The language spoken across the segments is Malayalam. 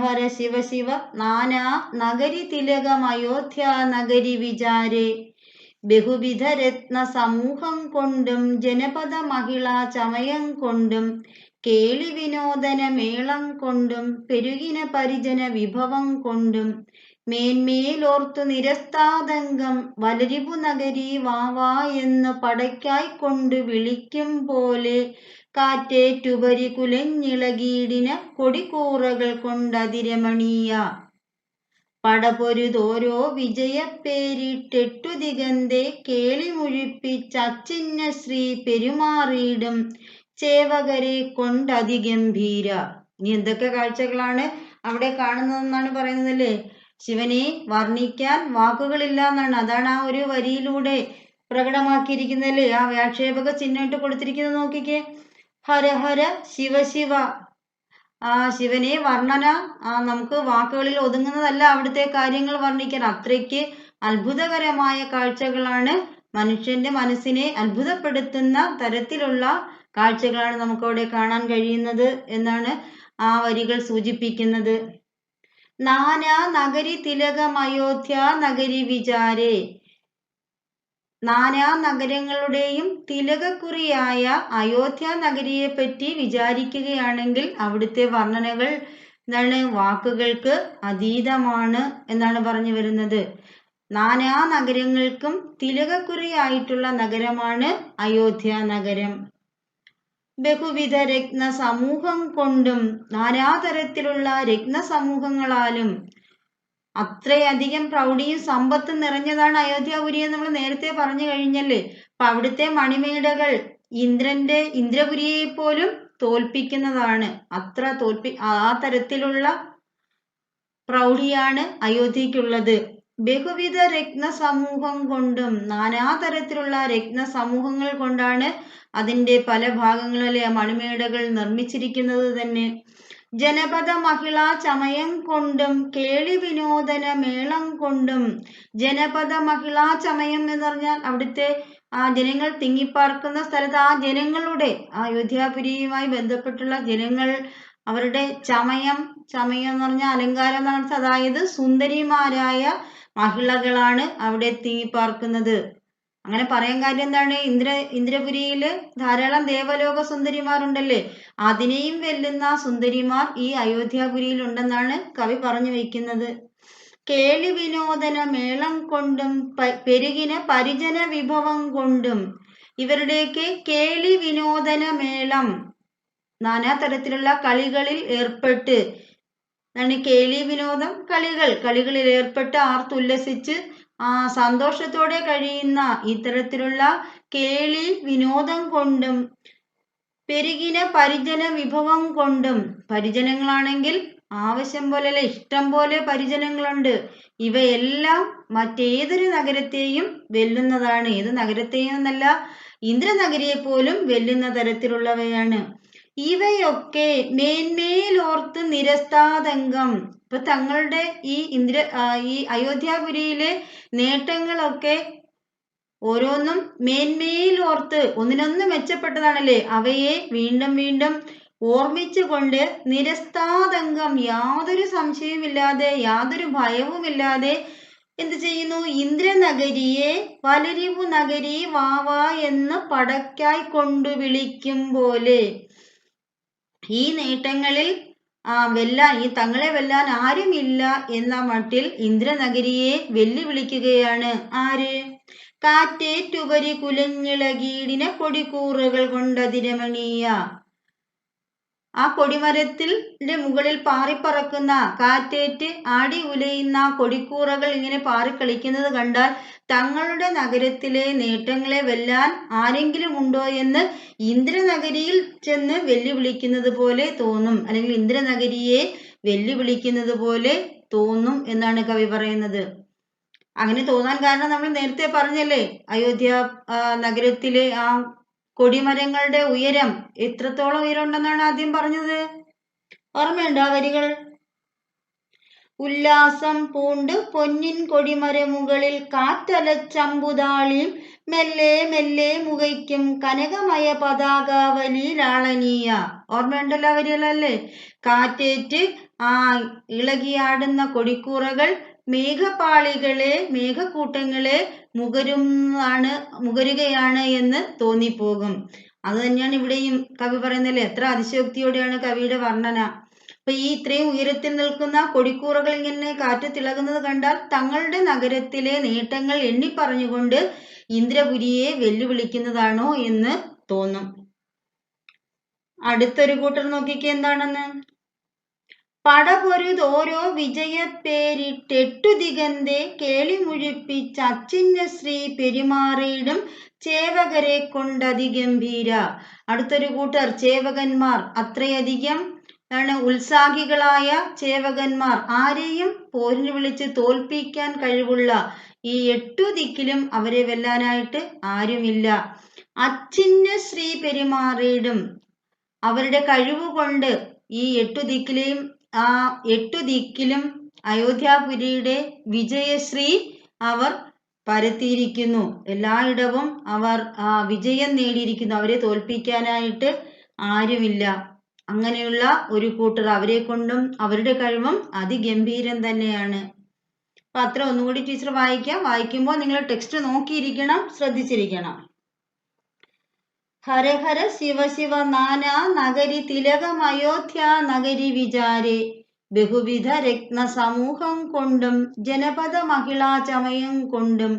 ഹര ശിവ ശിവ. നാനാ നഗരി തിലകം അയോധ്യ നഗരി വിചാരേ. ബഹുവിധ രത്ന സമൂഹം കൊണ്ടും ജനപദ മഹിളാ ചമയം കൊണ്ടും കേളി വിനോദന മേളം കൊണ്ടും പെരുകിന പരിജന വിഭവം കൊണ്ടും മേന്മേലോർത്തു നിരസ്താതങ്കം വലരിപു നഗരി വാവാ എന്ന് പടയ്ക്കായി കൊണ്ട് വിളിക്കും പോലെ കാറ്റേറ്റുപരി കുലഞ്ഞിളകീടിന കൊടിക്കൂറകൾ കൊണ്ടതിരമണീയ. പടപൊരുതോരോ വിജയപ്പേരിട്ടെട്ടു ദിഗന്തെ കേളിമുഴിപ്പിച്ചച്ചിന്ന ശ്രീ പെരുമാറിയിടും ചേവകരെ കൊണ്ടതിഗംഭീര. ഇനി എന്തൊക്കെ കാഴ്ചകളാണ് അവിടെ കാണുന്നതെന്നാണ് പറയുന്നതല്ലേ? ശിവനെ വർണിക്കാൻ വാക്കുകളില്ല എന്നാണ് അതാണ് ആ ഒരു വരിയിലൂടെ പ്രകടമാക്കിയിരിക്കുന്നതല്ലേ? ആ വ്യാക്ഷേപക ചിഹ്നമായിട്ട് കൊടുത്തിരിക്കുന്നത് നോക്കിക്കേ. ഹര ഹര ശിവ ശിവ. ആ ശിവനെ വർണന ആ നമുക്ക് വാക്കുകളിൽ ഒതുങ്ങുന്നതല്ല അവിടുത്തെ കാര്യങ്ങൾ വർണിക്കാൻ. അത്രയ്ക്ക് അത്ഭുതകരമായ കാഴ്ചകളാണ് മനുഷ്യന്റെ മനസ്സിനെ അത്ഭുതപ്പെടുത്തുന്ന തരത്തിലുള്ള കാഴ്ചകളാണ് നമുക്കവിടെ കാണാൻ കഴിയുന്നത് എന്നാണ് ആ വരികൾ സൂചിപ്പിക്കുന്നത്. നാനാ നഗരി തിലകം അയോധ്യ നഗരി വിചാരേ. നാനാ നഗരങ്ങളുടെയും തിലകക്കുറിയായ അയോധ്യ നഗരിയെ പറ്റി വിചാരിക്കുകയാണെങ്കിൽ അവിടുത്തെ വർണനകൾ എന്താണ് വാക്കുകൾക്ക് അതീതമാണ് എന്നാണ് പറഞ്ഞു വരുന്നത്. നാനാ നഗരങ്ങൾക്കും തിലകക്കുറിയായിട്ടുള്ള നഗരമാണ് അയോധ്യ നഗരം. ബഹുവിധ രത്ന സമൂഹം കൊണ്ടും നാനാതരത്തിലുള്ള രത്ന സമൂഹങ്ങളാലും അത്രയധികം പ്രൗഢിയും സമ്പത്തും നിറഞ്ഞതാണ് അയോധ്യാപുരി എന്ന് നമ്മൾ നേരത്തെ പറഞ്ഞു കഴിഞ്ഞല്ലേ? അപ്പൊ അവിടുത്തെ മണിമേടകൾ ഇന്ദ്രന്റെ ഇന്ദ്രപുരിയെ പോലും തോൽപ്പിക്കുന്നതാണ്. അത്ര തോൽപ്പി ആ തരത്തിലുള്ള പ്രൗഢിയാണ് അയോധ്യക്കുള്ളത് ബഹുവിധ രത്ന സമൂഹം കൊണ്ടും നാനാതരത്തിലുള്ള രത്ന സമൂഹങ്ങൾ കൊണ്ടാണ് അതിന്റെ പല ഭാഗങ്ങളിലെ മണിമേടകൾ നിർമ്മിച്ചിരിക്കുന്നത് തന്നെ. ജനപദ മഹിളാ ചമയം കൊണ്ടും കേളി വിനോദന മേളം കൊണ്ടും ജനപദ മഹിളാ ചമയം എന്ന് പറഞ്ഞാൽ അവിടുത്തെ ആ ജനങ്ങൾ തിങ്ങിപ്പാർക്കുന്ന സ്ഥലത്ത് ആ ജനങ്ങളുടെ ആ അയോധ്യാപുരിയുമായി ബന്ധപ്പെട്ടുള്ള ജനങ്ങൾ അവരുടെ ചമയം ചമയം എന്ന് പറഞ്ഞാൽ അലങ്കാരം എന്നാണ് അതായത് സുന്ദരിമാരായ മഹിളകളാണ് അവിടെ തിങ്ങിപ്പാർക്കുന്നത്. അങ്ങനെ പറയാൻ കാര്യം എന്താണ്? ഇന്ദ്ര ഇന്ദ്രപുരിയിൽ ധാരാളം ദേവലോക സുന്ദരിമാരുണ്ടല്ലേ? അതിനെയും വെല്ലുന്ന സുന്ദരിമാർ ഈ അയോധ്യാപുരിയിൽ ഉണ്ടെന്നാണ് കവി പറഞ്ഞു വയ്ക്കുന്നത് കേളി വിനോദന മേളം കൊണ്ടും പെരുകിന പരിജന വിഭവം കൊണ്ടും ഇവരുടെയൊക്കെ കേളി വിനോദന മേളം നാനാ തരത്തിലുള്ള കളികളിൽ ഏർപ്പെട്ട് ആണ് കേളി വിനോദം കളികൾ. കളികളിൽ ഏർപ്പെട്ട് ആർത്തുല്ലസിച്ച് ആ സന്തോഷത്തോടെ കഴിയുന്ന ഇത്തരത്തിലുള്ള കേളി വിനോദം കൊണ്ടും പെരുകിന പരിജന വിഭവം കൊണ്ടും പരിജനങ്ങളാണെങ്കിൽ ആവശ്യം പോലെ അല്ല ഇഷ്ടം പോലെ പരിജനങ്ങളുണ്ട്. ഇവയെല്ലാം മറ്റേതൊരു നഗരത്തെയും വെല്ലുന്നതാണ്. ഏത് നഗരത്തെയും എന്നല്ല ഇന്ദ്രനഗരിയെ പോലും വെല്ലുന്ന തരത്തിലുള്ളവയാണ്. ഇവയൊക്കെ മേന്മേലോർത്ത് നിരസ്താതങ്കം ഇപ്പൊ തങ്ങളുടെ ഈ ഇന്ദ്ര ഈ അയോധ്യാപുരിയിലെ നേട്ടങ്ങളൊക്കെ ഓരോന്നും മേന്മയിലോർത്ത് ഒന്നിനൊന്ന് മെച്ചപ്പെട്ടതാണല്ലേ? അവയെ വീണ്ടും വീണ്ടും ഓർമ്മിച്ചുകൊണ്ട് നിരസ്താതങ്കം യാതൊരു സംശയവുമില്ലാതെ യാതൊരു ഭയവുമില്ലാതെ എന്ത് ചെയ്യുന്നു? ഇന്ദ്രനഗരിയെ വലരിവു നഗരി വാവാ എന്ന് പടക്കായി കൊണ്ടു വിളിക്കും പോലെ. ഈ നേട്ടങ്ങളിൽ വെല്ലാൻ ഈ തങ്ങളെ വെല്ലാൻ ആരുമില്ല എന്ന മട്ടിൽ ഇന്ദ്രനഗരിയെ വെല്ലുവിളിക്കുകയാണ്. ആര്? കാറ്റേറ്റുപരി കുലഞ്ഞിളകീടിന കൊടിക്കൂറുകൾ കൊണ്ടതിരമണീയ. ആ കൊടിമരത്തിന്റെ മുകളിൽ പാറിപ്പറക്കുന്ന കാറ്റേറ്റ് ആടി ഉലയുന്ന കൊടിക്കൂറകൾ ഇങ്ങനെ പാറിക്കളിക്കുന്നത് കണ്ടാൽ തങ്ങളുടെ നഗരത്തിലെ നേട്ടങ്ങളെ വെല്ലാൻ ആരെങ്കിലും ഉണ്ടോ എന്ന് ഇന്ദ്രനഗരിയിൽ ചെന്ന് വെല്ലുവിളിക്കുന്നത് പോലെ തോന്നും. അല്ലെങ്കിൽ ഇന്ദ്രനഗരിയെ വെല്ലുവിളിക്കുന്നത് പോലെ തോന്നും എന്നാണ് കവി പറയുന്നത്. അങ്ങനെ തോന്നാൻ കാരണം നമ്മൾ നേരത്തെ പറഞ്ഞല്ലേ അയോധ്യ നഗരത്തിലെ ആ കൊടിമരങ്ങളുടെ ഉയരം എത്രത്തോളം ഉയരമുണ്ടെന്നാണ് ആദ്യം പറഞ്ഞത്? ഓർമ്മയുണ്ടോ വരികൾ? ഉല്ലാസം പൂണ്ട് പൊന്നിൻ കൊടിമരമുകളിൽ കാറ്റലച്ചമ്പുതാളിയും മെല്ലെ മെല്ലെ മുകയ്ക്കും കനകമയ പതാകാവലി ലാളനീയ ഓർമ്മയുണ്ടല്ലോ വരികളല്ലേ? കാറ്റേറ്റ് ആ ഇളകിയാടുന്ന കൊടിക്കൂറകൾ മേഘപാളികളെ മേഘക്കൂട്ടങ്ങളെ മുകരുന്നതാണ് മുകരുകയാണ് എന്ന് തോന്നിപ്പോകും. അത് തന്നെയാണ് ഇവിടെയും കവി പറയുന്നല്ലേ എത്ര അതിശയോക്തിയോടെയാണ് കവിയുടെ വർണന. അപ്പൊ ഈ ഇത്രയും ഉയരത്തിൽ നിൽക്കുന്ന കൊടിക്കൂറകൾ ഇങ്ങനെ കാറ്റ് തിളകുന്നത് കണ്ടാൽ തങ്ങളുടെ നഗരത്തിലെ നേട്ടങ്ങൾ എണ്ണി പറഞ്ഞുകൊണ്ട് ഇന്ദ്രപുരിയെ വെല്ലുവിളിക്കുന്നതാണോ എന്ന് തോന്നും. അടുത്തൊരു കൂട്ടർ നോക്കിക്കേ എന്താണെന്ന്. പടപൊരുതോരോ വിജയപ്പേരിട്ടെട്ടു ദിഗന്തെ കേളിമുഴിപ്പിച്ച അച്ചിന്ന ശ്രീ പെരുമാറിയിടും ചേവകരെ കൊണ്ടതിഗംഭീര അടുത്തൊരു കൂട്ടർ ചേവകന്മാർ അത്രയധികം. ആണ് ഉത്സാഹികളായ ചേവകന്മാർ. ആരെയും പോരിന് വിളിച്ച് തോൽപ്പിക്കാൻ കഴിവുള്ള ഈ എട്ടു ദിക്കിലും അവരെ വെല്ലാനായിട്ട് ആരുമില്ല. അച്ഛന് ശ്രീ പെരുമാറിയിടും. അവരുടെ കഴിവുകൊണ്ട് ഈ എട്ടു ദിക്കിലെയും ആ എട്ടു ദിക്കിലും അയോധ്യാപുരിയുടെ വിജയശ്രീ അവർ പരത്തിയിരിക്കുന്നു. എല്ലായിടവും അവർ വിജയം നേടിയിരിക്കുന്നു. അവരെ തോൽപ്പിക്കാനായിട്ട് ആരുമില്ല. അങ്ങനെയുള്ള ഒരു കൂട്ടർ അവരെ കൊണ്ടും അവരുടെ കഴിവും അതിഗംഭീരം തന്നെയാണ്. അപ്പൊ അത്ര ഒന്നുകൂടി ടീച്ചർ വായിക്കാം. വായിക്കുമ്പോൾ നിങ്ങൾ ടെക്സ്റ്റ് നോക്കിയിരിക്കണം ശ്രദ്ധിച്ചിരിക്കണം. ഹര ഹര ശിവ ശിവ നാനാ നഗരി തിലകം അയോധ്യ നഗരി വിചാരെ. ബഹുവിധ രത്ന സമൂഹം കൊണ്ടും ജനപദ മഹിളാ ചമയം കൊണ്ടും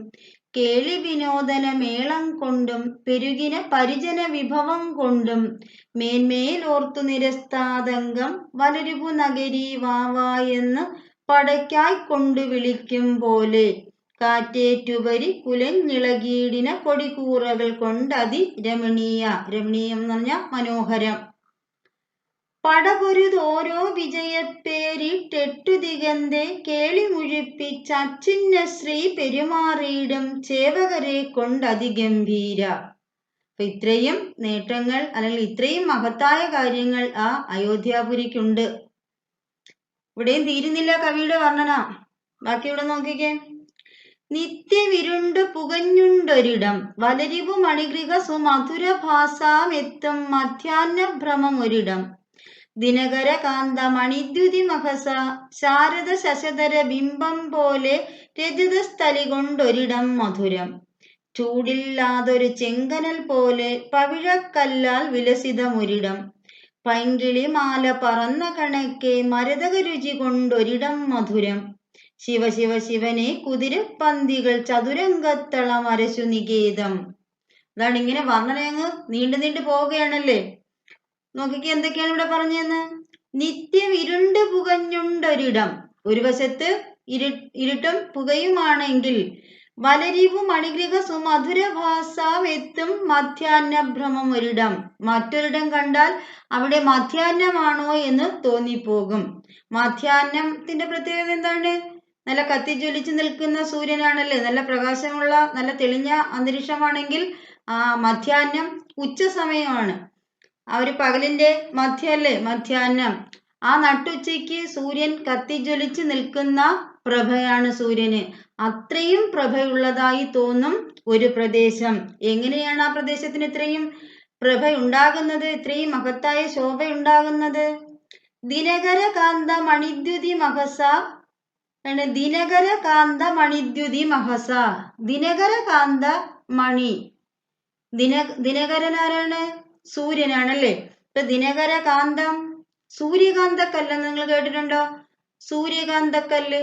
കേളി വിനോദന മേളം കൊണ്ടും പെരുകിന പരിജന വിഭവം കൊണ്ടും മേന്മേലോർത്തു നിരസ്താതങ്കം വലരുപു നഗരി വാവാ എന്ന് പടയ്ക്കായി കൊണ്ടു വിളിക്കും പോലെ. കാറ്റേറ്റുപരി കുലഞ്ഞിളകീടിന കൊടികൂറകൾ കൊണ്ടതി രമണീയ രമണീയം എന്ന് പറഞ്ഞാൽ മനോഹരം. പടപൊരുതോരോ വിജയപ്പേരിട്ടെട്ടു ദിഗന്തെ കേളി മുഴിപ്പിച്ച അച്ചിന്ന ശ്രീ പെരുമാറിയിടും ചേവകരെ കൊണ്ടതിഗംഭീര അപ്പൊ ഇത്രയും നേട്ടങ്ങൾ അല്ലെങ്കിൽ ഇത്രയും മഹത്തായ കാര്യങ്ങൾ ആ അയോധ്യാപുരിക്കുണ്ട്. ഇവിടെയും തീരുന്നില്ല കവിയുടെ വർണന. ബാക്കി ഇവിടെ നോക്കിക്കേ. നിത്യവിരുണ്ട് പുകഞ്ഞുണ്ടൊരിടം. വലരിവു മണിഗൃഹ സുമധുരഭാസാമെത്തും മധ്യാഹ്ന ഭ്രമമൊരിടം ദിനകര കാന്ത മണിദ്യുതി മഹസ ശാരദ ശശധര ബിംബം പോലെ രജതസ്ഥലി കൊണ്ടൊരിടം മധുരം. ചൂടില്ലാതൊരു ചെങ്കനൽ പോലെ പവിഴക്കല്ലാൽ വിലസിതമൊരിടം. പൈങ്കിളിമാല പറന്ന കണക്കെ മരതക രുചി കൊണ്ടൊരിടം മധുരം. ശിവ ശിവ ശിവനെ കുതിരപ്പന്തികൾ ചതുരംഗത്തളം അരശു നികേതം. അതാണ് ഇങ്ങനെ വർണന അങ്ങ് നീണ്ടു നീണ്ടു പോവുകയാണല്ലേ? നോക്കിക്കേ എന്തൊക്കെയാണ് ഇവിടെ പറഞ്ഞതെന്ന് നിത്യം ഇരുണ്ട് പുകഞ്ഞുണ്ടൊരിടം. ഒരു വശത്ത് ഇരു ഇരുട്ടും പുകയുമാണെങ്കിൽ വലരിവും മണിഗൃഹ സുമധുരഭാസാം എത്തും മധ്യാഹ്ന ഭ്രമം ഒരിടം മറ്റൊരിടം കണ്ടാൽ അവിടെ മധ്യാഹ്നമാണോ എന്ന് തോന്നിപ്പോകും. മധ്യാഹ്നത്തിന്റെ പ്രത്യേകത എന്താണ്? നല്ല കത്തിജ്വലിച്ച് നിൽക്കുന്ന സൂര്യനാണല്ലേ? നല്ല പ്രകാശമുള്ള നല്ല തെളിഞ്ഞ അന്തരീക്ഷമാണെങ്കിൽ ആ മധ്യാഹ്നം ഉച്ച സമയമാണ്. ആ ഒരു പകലിന്റെ മധ്യല്ലേ? മധ്യാഹ്നം. ആ നട്ടുച്ചയ്ക്ക് സൂര്യൻ കത്തിജ്വലിച്ച് നിൽക്കുന്ന പ്രഭയാണ് സൂര്യന്. അത്രയും പ്രഭയുള്ളതായി തോന്നും ഒരു പ്രദേശം. എങ്ങനെയാണ് ആ പ്രദേശത്തിന് ഇത്രയും പ്രഭ ഉണ്ടാകുന്നത് ഇത്രയും മഹത്തായ ശോഭ ഉണ്ടാകുന്നത് ദിനകര കാന്ത മണിദ്യുതി മഹസ ആണ് ദിനകര കാന്ത മണിദ്യുതി മഹസ. ദിനകര കാന്ത മണി. ദിന ദിനകരൻ ആരാണ്? സൂര്യനാണല്ലേ? ഇപ്പൊ ദിനകര കാന്തം സൂര്യകാന്തക്കല്ല് നിങ്ങൾ കേട്ടിട്ടുണ്ടോ? സൂര്യകാന്തക്കല്ല്.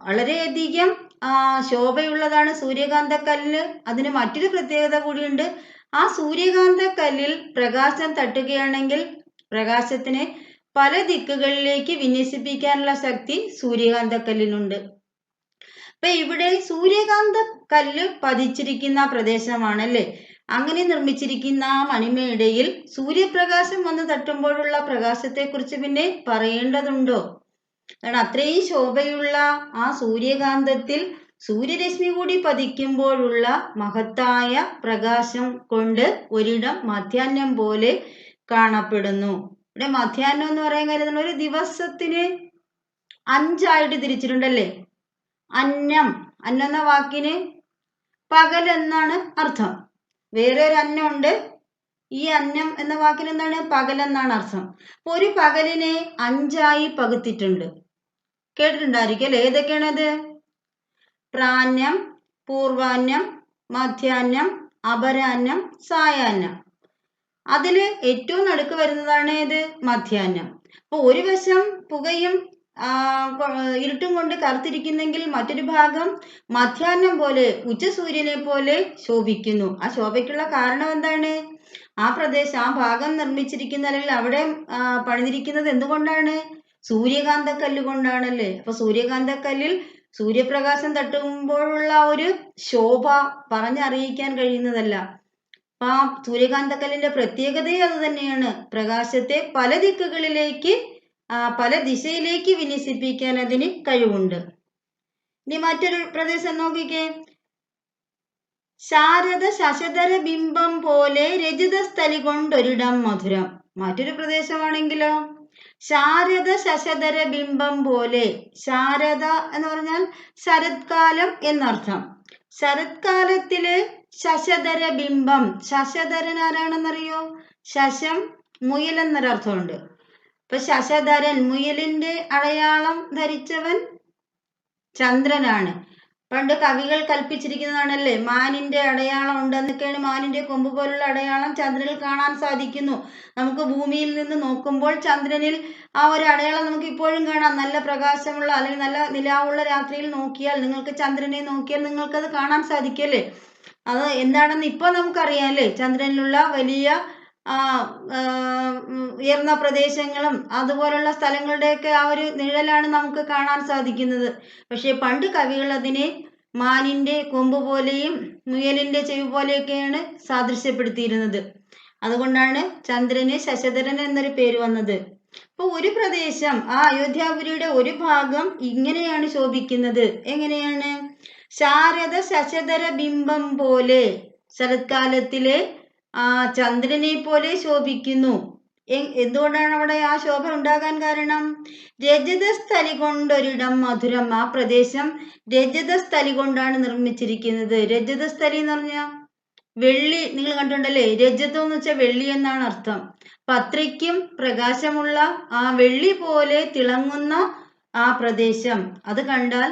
വളരെയധികം ആ ശോഭയുള്ളതാണ് സൂര്യകാന്തക്കല്ല്. അതിന് മറ്റൊരു പ്രത്യേകത കൂടിയുണ്ട്. ആ സൂര്യകാന്തക്കല്ലിൽ പ്രകാശം തട്ടുകയാണെങ്കിൽ പ്രകാശത്തിനെ പല ദിക്കുകളിലേക്ക് വിന്യസിപ്പിക്കാനുള്ള ശക്തി സൂര്യകാന്തക്കല്ലിനുണ്ട് അപ്പൊ ഇവിടെ സൂര്യകാന്ത കല്ല് പതിച്ചിരിക്കുന്ന പ്രദേശമാണ് അല്ലെ അങ്ങനെ നിർമ്മിച്ചിരിക്കുന്ന മണിമയിടയിൽ സൂര്യപ്രകാശം വന്ന് തട്ടുമ്പോഴുള്ള പ്രകാശത്തെക്കുറിച്ച് പിന്നെ പറയേണ്ടതുണ്ടോ? കാരണം അത്രയും ശോഭയുള്ള ആ സൂര്യകാന്തത്തിൽ സൂര്യരശ്മി കൂടി പതിക്കുമ്പോഴുള്ള മഹത്തായ പ്രകാശം കൊണ്ട് ഒരിടം മധ്യാഹ്നം പോലെ കാണപ്പെടുന്നു. ഇവിടെ മധ്യാഹ്നം എന്ന് പറയാൻ കാര്യം ഒരു ദിവസത്തിന് അഞ്ചായിട്ട് തിരിച്ചിട്ടുണ്ടല്ലേ? അന്നം. അന്നം എന്ന വാക്കിന് പകൽ എന്നാണ് അർത്ഥം. വേറെ ഒരു അന്നം ഉണ്ട്. ഈ അന്നം എന്ന വാക്കിന് എന്താണ്? പകൽ എന്നാണ് അർത്ഥം. അപ്പൊ ഒരു പകലിനെ അഞ്ചായി പകുത്തിട്ടുണ്ട് കേട്ടിട്ടുണ്ടായിരിക്കും അല്ലെ? ഏതൊക്കെയാണത്? പ്രാന്നം പൂർവാന്നം മധ്യാന്നം അപരാന്നം സായാഹ്നം. അതിൽ ഏറ്റവും നടുക്ക് വരുന്നതാണ് ഏത്? മധ്യാഹ്നം. അപ്പോൾ ഒരു വശം പുകയും ഇരുട്ടും കൊണ്ട് കറുത്തിരിക്കുന്നെങ്കിൽ മറ്റൊരു ഭാഗം മധ്യാഹ്നം പോലെ ഉച്ചസൂര്യനെ പോലെ ശോഭിക്കുന്നു. ആ ശോഭയ്ക്കുള്ള കാരണം എന്താണ്? ആ പ്രദേശം ആ ഭാഗം നിർമ്മിച്ചിരിക്കുന്ന അല്ലെങ്കിൽ അവിടെ പണിതിരിക്കുന്നത് എന്തുകൊണ്ടാണ്? സൂര്യകാന്തക്കല്ല് കൊണ്ടാണല്ലേ? അപ്പൊ സൂര്യകാന്തക്കല്ലിൽ സൂര്യപ്രകാശം തട്ടുമ്പോഴുള്ള ഒരു ശോഭ പറഞ്ഞറിയിക്കാൻ കഴിയുന്നതല്ല. ആ സൂര്യകാന്തക്കല്ലിന്റെ പ്രത്യേകതയും അത് തന്നെയാണ്. പ്രകാശത്തെ പല ദിക്കുകളിലേക്ക് പല ദിശയിലേക്ക് വിന്യസിപ്പിക്കാൻ അതിന് കഴിവുണ്ട്. ഇനി മറ്റൊരു പ്രദേശം നോക്കിക്കേ. ശാരദ ശശധര ബിംബം പോലെ രജിത സ്ഥലി കൊണ്ടൊരിടം മധുരം. മറ്റൊരു പ്രദേശമാണെങ്കിലോ? ശാരദ ശശധര ബിംബം പോലെ ശാരദ എന്ന് പറഞ്ഞാൽ ശരത്കാലം എന്നർത്ഥം. ശരത്കാലത്തിൽ ശശധര ബിംബം ശശധരൻ ആരാണെന്നറിയോ? ശശം മുയൽ എന്നൊരർത്ഥമുണ്ട്. ഇപ്പൊ ശശധരൻ മുയലിന്റെ അടയാളം ധരിച്ചവൻ ചന്ദ്രനാണ്. പണ്ട് കവികൾ കൽപ്പിച്ചിരിക്കുന്നതാണല്ലേ? മാനിന്റെ അടയാളം ഉണ്ടെന്നൊക്കെയാണ് മാനിന്റെ കൊമ്പ് പോലുള്ള അടയാളം ചന്ദ്രനിൽ കാണാൻ സാധിക്കുന്നു. നമുക്ക് ഭൂമിയിൽ നിന്ന് നോക്കുമ്പോൾ ചന്ദ്രനിൽ ആ ഒരു അടയാളം നമുക്ക് ഇപ്പോഴും കാണാം. നല്ല പ്രകാശമുള്ള അല്ലെങ്കിൽ നല്ല നിലാവുള്ള രാത്രിയിൽ നോക്കിയാൽ നിങ്ങൾക്ക് ചന്ദ്രനെ നോക്കിയാൽ നിങ്ങൾക്കത് കാണാൻ സാധിക്കല്ലേ അത് എന്താണെന്ന് ഇപ്പൊ നമുക്കറിയാം അല്ലേ? ചന്ദ്രനിലുള്ള വലിയ ഉയർന്ന പ്രദേശങ്ങളും അതുപോലുള്ള സ്ഥലങ്ങളുടെയൊക്കെ ആ ഒരു നിഴലാണ് നമുക്ക് കാണാൻ സാധിക്കുന്നത്. പക്ഷേ പണ്ട് കവികൾ അതിനെ മാനിന്റെ കൊമ്പ് പോലെയും മുയലിന്റെ ചെവി പോലെയൊക്കെയാണ് സാദൃശ്യപ്പെടുത്തിയിരുന്നത്. അതുകൊണ്ടാണ് ചന്ദ്രന് ശശധരൻ എന്നൊരു പേര് വന്നത്. അപ്പോൾ ഒരു പ്രദേശം ആ അയോധ്യാപുരിയുടെ ഒരു ഭാഗം ഇങ്ങനെയാണ് ശോഭിക്കുന്നത്. എങ്ങനെയാണ്? ശാരദ ശശധര ബിംബം പോലെ ശരത്കാലത്തിലെ ആ ചന്ദ്രനെ പോലെ ശോഭിക്കുന്നു. എന്തുകൊണ്ടാണ് അവിടെ ആ ശോഭ ഉണ്ടാകാൻ കാരണം? രജതസ്ഥലി കൊണ്ടൊരിടം മധുരം. ആ പ്രദേശം രജതസ്ഥലി കൊണ്ടാണ് നിർമ്മിച്ചിരിക്കുന്നത്. രജതസ്ഥലി എന്ന് പറഞ്ഞാൽ വെള്ളി നിങ്ങൾ കണ്ടിട്ടുണ്ടല്ലേ? രജതം എന്ന് വെച്ചാൽ വെള്ളി എന്നാണ് അർത്ഥം. പത്രിക്കും പ്രകാശമുള്ള ആ വെള്ളി പോലെ തിളങ്ങുന്ന ആ പ്രദേശം. അത് കണ്ടാൽ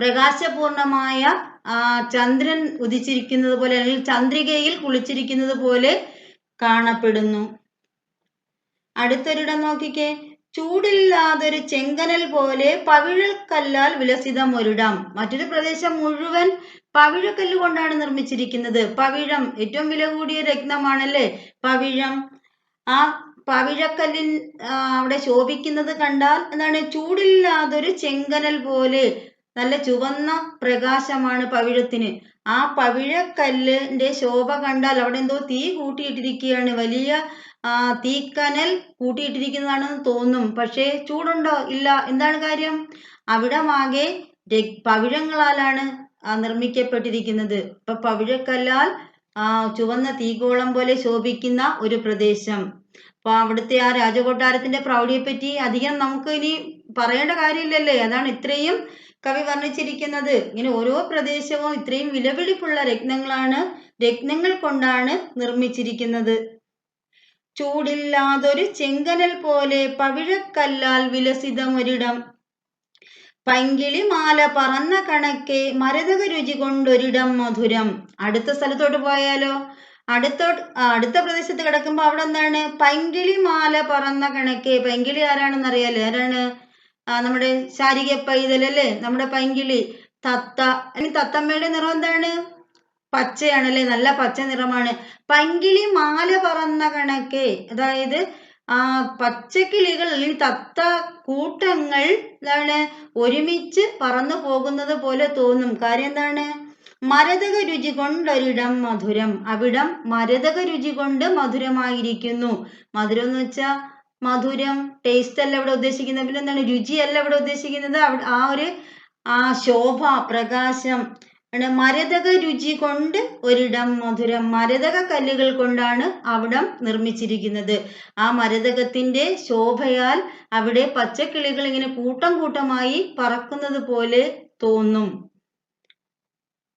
പ്രകാശപൂർണമായ ചന്ദ്രൻ ഉദിച്ചിരിക്കുന്നത് പോലെ അല്ലെങ്കിൽ ചന്ദ്രികയിൽ കുളിച്ചിരിക്കുന്നത് പോലെ കാണപ്പെടുന്നു. അടുത്തൊരിടം നോക്കിക്കേ. ചൂടില്ലാതൊരു ചെങ്കനൽ പോലെ പവിഴക്കല്ലാൽ വിലസിതം ഒരിടം. മറ്റൊരു പ്രദേശം മുഴുവൻ പവിഴക്കല്ല് കൊണ്ടാണ് നിർമ്മിച്ചിരിക്കുന്നത്. പവിഴം ഏറ്റവും വില കൂടിയ രത്നമാണല്ലേ? പവിഴം. ആ പവിഴക്കല്ലിൽ ആ, അവിടെ ശോഭിക്കുന്നത് കണ്ടാൽ എന്താണ്? ചൂടില്ലാതൊരു ചെങ്കനൽ പോലെ നല്ല ചുവന്ന പ്രകാശമാണ് പവിഴത്തിന്. ആ പവിഴക്കല്ലിന്റെ ശോഭ കണ്ടാൽ അവിടെ എന്തോ തീ കൂട്ടിയിട്ടിരിക്കുകയാണ്. വലിയ തീക്കനൽ കൂട്ടിയിട്ടിരിക്കുന്നതാണെന്ന് തോന്നും. പക്ഷേ ചൂടുണ്ടോ? ഇല്ല. എന്താണ് കാര്യം? അവിടമാകെ പവിഴങ്ങളാലാണ് നിർമ്മിക്കപ്പെട്ടിരിക്കുന്നത്. ഇപ്പൊ പവിഴക്കല്ലാൽ ചുവന്ന തീകോളം പോലെ ശോഭിക്കുന്ന ഒരു പ്രദേശം. അപ്പൊ അവിടുത്തെ ആ രാജകൊട്ടാരത്തിന്റെ പ്രൗഢിയെ പറ്റി അധികം നമുക്ക് ഇനി പറയേണ്ട കാര്യമില്ലല്ലേ? അതാണ് ഇത്രയും കവി വർണിച്ചിരിക്കുന്നത്. ഇങ്ങനെ ഓരോ പ്രദേശവും ഇത്രയും വിലപിടിപ്പുള്ള രത്നങ്ങളാണ് രത്നങ്ങൾ കൊണ്ടാണ് നിർമ്മിച്ചിരിക്കുന്നത്. ചൂടില്ലാതൊരു ചെങ്കനൽ പോലെ പവിഴക്കല്ലാൽ വിലസിതം വിലസിതമൊരിടം പൈങ്കിളിമാല പറന്ന കണക്കെ മരതക രുചി കൊണ്ടൊരിടം മധുരം. അടുത്ത സ്ഥലത്തോട്ട് പോയാലോ? അടുത്തോട്ട് അടുത്ത പ്രദേശത്ത് കിടക്കുമ്പോ അവിടെ എന്താണ്? പങ്കിളി മാല പറന്ന കണക്കെ. പൈങ്കിളി ആരാണെന്ന് അറിയാലോ ആരാണ്? നമ്മുടെ ശാരിക പൈതൽ അല്ലേ? നമ്മുടെ പൈങ്കിളി തത്ത. അല്ലെങ്കിൽ തത്തമ്മയുടെ നിറം എന്താണ്? പച്ചയാണ് പച്ചയാണല്ലേ? നല്ല പച്ച നിറമാണ്. പൈങ്കിളി മാല പറന്ന കണക്കെ അതായത് ആ പച്ചക്കിളികൾ അല്ലെങ്കിൽ തത്ത കൂട്ടങ്ങൾ എന്താണ്? ഒരുമിച്ച് പറന്നു പോകുന്നത് പോലെ തോന്നും. കാര്യം എന്താണ്? മരതക രുചി കൊണ്ടൊരിടം മധുരം. അവിടം മരതക രുചി കൊണ്ട് മധുരമായിരിക്കുന്നു. മധുരം എന്ന് വെച്ചാ മധുരം ടേസ്റ്റ് അല്ല ഇവിടെ ഉദ്ദേശിക്കുന്നത്. പിന്നെ എന്താണ്? രുചിയല്ല ഇവിടെ ഉദ്ദേശിക്കുന്നത്. ആ ഒരു ആ ശോഭ പ്രകാശം മരതക രുചി കൊണ്ട് ഒരിടം മധുരം. മരതക കല്ലുകൾ കൊണ്ടാണ് അവിടം നിർമ്മിച്ചിരിക്കുന്നത്. ആ മരതകത്തിന്റെ ശോഭയാൽ അവിടെ പച്ചക്കിളികൾ ഇങ്ങനെ കൂട്ടം കൂട്ടമായി പറക്കുന്നത് പോലെ തോന്നും.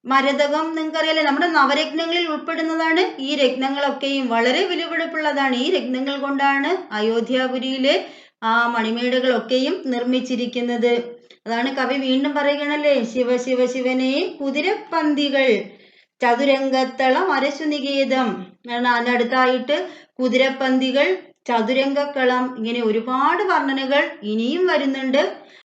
മരതകം നിങ്ങൾക്കറിയാലേ നമ്മുടെ നവരത്നങ്ങളിൽ ഉൾപ്പെടുന്നതാണ് ഈ രത്നങ്ങളൊക്കെയും. വളരെ വിലപിടിപ്പുള്ളതാണ് ഈ രത്നങ്ങൾ കൊണ്ടാണ് അയോധ്യാപുരിയിലെ ആ മണിമേടുകളൊക്കെയും നിർമ്മിച്ചിരിക്കുന്നത്. അതാണ് കവി വീണ്ടും പറയുകയാണല്ലേ ശിവ ശിവ ശിവനെ കുതിരപ്പന്തികൾ ചതുരംഗത്തളം അരശുനികേതം. അതിനടുത്തായിട്ട് കുതിരപ്പന്തികൾ ചതുരംഗക്കളം ഇങ്ങനെ ഒരുപാട് വർണനകൾ ഇനിയും വരുന്നുണ്ട്.